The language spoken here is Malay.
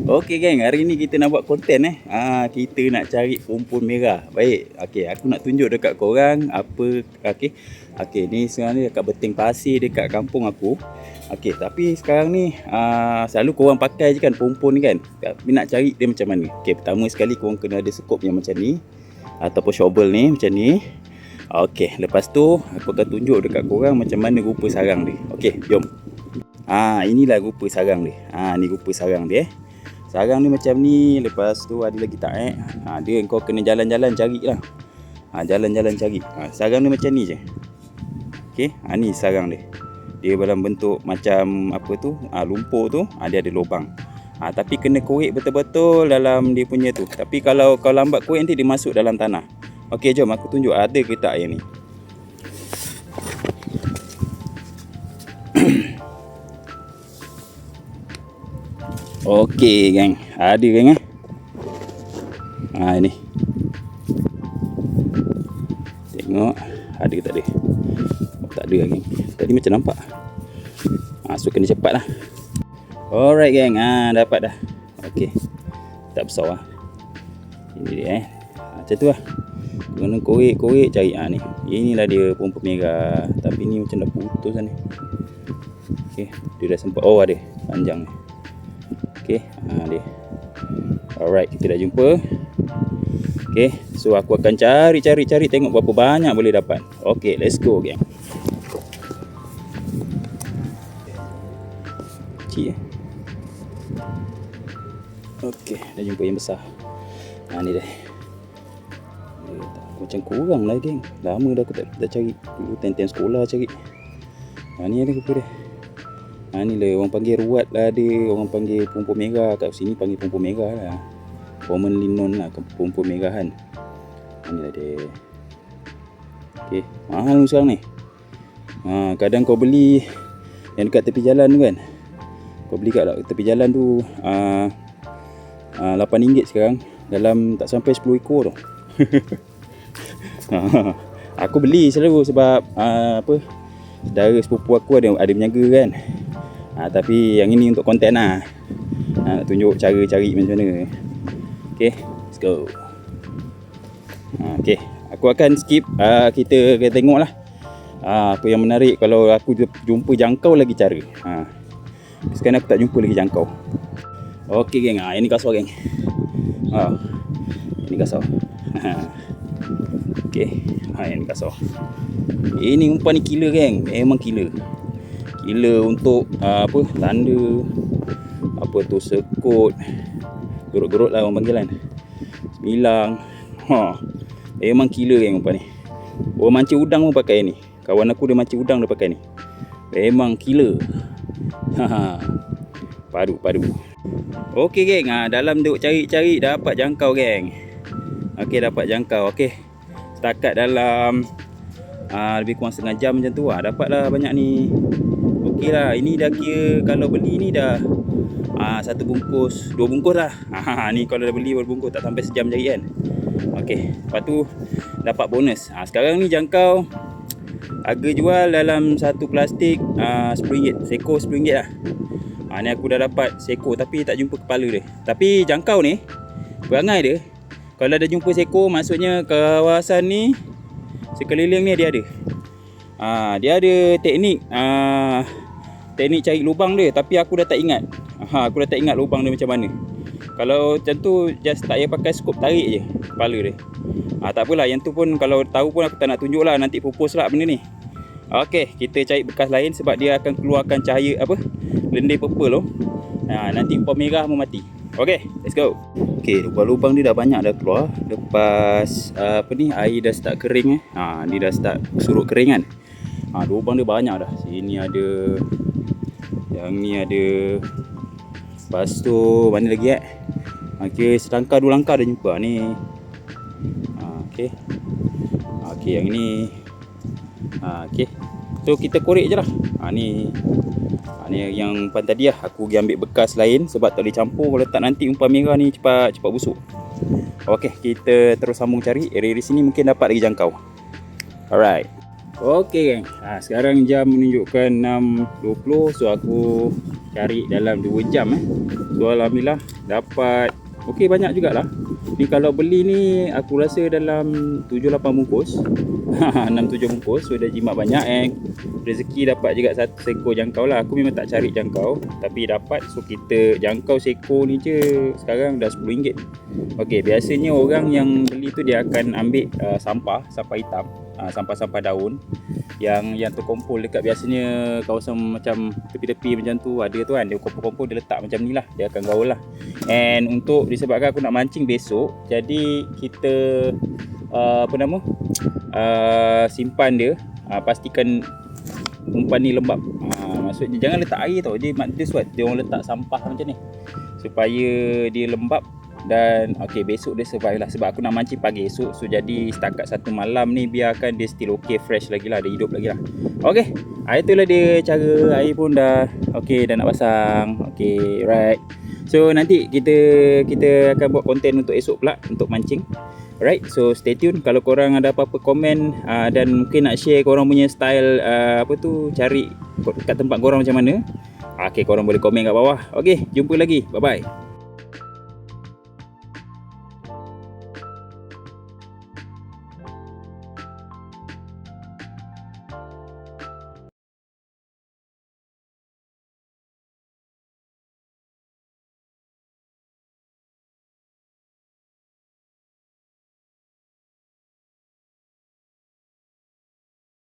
Okey geng, hari ni kita nak buat konten eh. Ah kita nak cari pompon merah. Baik. Okey, aku nak tunjuk dekat korang apa okey. Okey, ni sekarang ni dekat beting pasir dekat kampung aku. Okey, tapi sekarang ni ah selalu korang pakai je kan pompon ni kan. Tapi nak cari dia macam mana? Okey, pertama sekali korang kena ada sekop yang macam ni ataupun shovel ni macam ni. Okey, lepas tu aku akan tunjuk dekat korang macam mana rupa sarang dia. Okey, jom. Ah, inilah rupa sarang dia. Ah, ni rupa sarang dia eh. Sarang ni macam ni Lepas tu ada lagi tak eh? Ha, Dia kau kena jalan-jalan cari lah ha, Jalan-jalan cari. Ha, Sarang ni macam ni je. Okay ha, Ni sarang dia. Dia dalam bentuk macam Apa tu? Ha, Lumpur tu ha, Dia ada lubang. Ha, Tapi kena korek betul-betul Dalam dia punya tu. Tapi kalau kau lambat korek nanti Dia masuk dalam tanah. Okay jom aku tunjuk Ada ke tak yang ni Okey gang. Ada gang eh. Ha ini. Tengok ada ke tak ada. Oh, tak ada gang. Tadi macam nampak. Ha so kena cepat lah. Alright gang. Ha dapat dah. Okey. Tak besar lah. Ini dia eh. Ha, macam tu lah. Kena korek-korek cari ha, ni. Inilah dia pompa merah. Tapi ni macam dah putus lah ni. Okey. Dia dah sempat. Oh ada. Panjang ni. Okey, ha dia. Alright, kita dah jumpa. Okey, so aku akan cari-cari-cari tengok berapa banyak boleh dapat. Okey, let's go gang. Cik eh. Okey, dah jumpa yang besar. Ha ni dah. Macam kurang lah geng. Lama dah aku tak, tak cari. Dulu time-time sekolah cari. Ha ni ada apa dia? Ha ni lah orang panggil ruat lah ada, orang panggil pompom merah kat sini panggil pompom merah lah. Commonly known lah pompom merah kan. Ha ni lah dia. Okey, mahal ni sekarang ni. Ha, kadang kau beli yang dekat tepi jalan tu kan. Kau beli kat tepi jalan tu uh, uh, RM8 sekarang dalam tak sampai 10 ekor tu. aku beli selalu sebab uh, apa saudara sepupu aku ada ada berniaga kan ha, tapi yang ini untuk konten lah. Ha, nak tunjuk cara cari macam mana. Ok let's go. Ha, ok aku akan skip. Ha, kita akan tengok lah. Ha, apa yang menarik kalau aku jumpa jangkau lagi cara. Ha. sekarang aku tak jumpa lagi jangkau. Ok geng. Ha, ini kasar geng. Ha, ini kasar. Ha. ok ha, ini kasar. Ini umpan ni killer geng. Memang killer gila untuk uh, apa tanda apa tu sekut. Gerut-gerut lah orang panggil kan. Sembilang. Ha. Memang killer yang umpan ni. Orang mancing udang pun pakai ni. Kawan aku dia mancing udang dia pakai ni. Memang killer ha padu padu. Okey geng. Ha, dalam duk cari-cari dapat jangkau geng. Okey dapat jangkau okey. Setakat dalam uh, lebih kurang setengah jam macam tu lah dapatlah banyak ni okey lah ini dah kira kalau beli ni dah ah, satu bungkus dua bungkus lah. Ah, ni kalau dah beli dua bungkus tak sampai sejam cari kan. Okey lepas tu dapat bonus. Ah, sekarang ni jangkau harga jual dalam satu plastik ah, RM10 seko RM10 lah. Ah, ni aku dah dapat seko tapi tak jumpa kepala dia. Tapi jangkau ni berangai dia kalau ada jumpa seko maksudnya kawasan ni sekeliling ni dia ada. Ah, dia ada teknik ah, teknik cari lubang dia tapi aku dah tak ingat. Ha aku dah tak ingat lubang dia macam mana. Kalau macam tu just tak payah pakai skop tarik je kepala dia. Ha tak apalah yang tu pun kalau tahu pun aku tak nak tunjuk lah nanti pupus lah benda ni. Okey, kita cari bekas lain sebab dia akan keluarkan cahaya apa? Lendir purple tu. Ha nanti umpan merah pun mati. Okey, let's go. Okey, lubang-lubang dia dah banyak dah keluar lepas uh, apa ni air dah start kering eh. Ha dia dah start surut kering kan. Ha lubang dia banyak dah. Sini ada yang ni ada Lepas tu mana lagi eh? Okay selangkah dua langkah dah jumpa. Ni. Ha, Okay Okay yang ni. Ha, Okay So kita korek je lah. Ha, Ni. Ha, Ni yang umpan tadi lah. Aku pergi ambil bekas lain Sebab tak boleh campur. Kalau tak nanti umpan merah ni cepat cepat busuk. Okay kita terus sambung cari. Area-area sini mungkin dapat lagi jangkau. Alright Okey geng. Ha, sekarang jam menunjukkan 6.20 so aku cari dalam 2 jam eh. So alhamdulillah dapat okey banyak jugalah ni kalau beli ni aku rasa dalam 7-8 bungkus 6-7 bungkus so dah jimat banyak eh. Rezeki dapat juga satu sekor jangkau lah. Aku memang tak cari jangkau tapi dapat so kita jangkau sekor ni je. Sekarang dah RM10 Okey, biasanya orang yang beli tu dia akan ambil uh, sampah, sampah hitam, uh, sampah-sampah daun. Yang yang terkumpul dekat biasanya kawasan macam tepi-tepi macam tu ada tu kan. Dia kumpul-kumpul dia letak macam ni lah. Dia akan gaul lah. And untuk disebabkan aku nak mancing besok jadi kita uh, apa nama? Uh, simpan dia. Uh, pastikan umpan ni lembab. Uh, maksudnya jangan letak air tau. Dia, dia suat. Dia orang letak sampah macam ni. Supaya dia lembab dan okey besok dia survive lah. Sebab aku nak mancing pagi esok. So jadi setakat satu malam ni biarkan dia still okay fresh lagi lah. Dia hidup lagi lah. Okey ah, itulah dia cara air pun dah. Okey dah nak pasang. Okey right. So nanti kita kita akan buat konten untuk esok pula untuk mancing Alright, so stay tune kalau korang ada apa-apa komen uh, dan mungkin nak share korang punya style uh, apa tu cari kat tempat korang macam mana. Okay, korang boleh komen kat bawah. Okay, jumpa lagi. Bye-bye.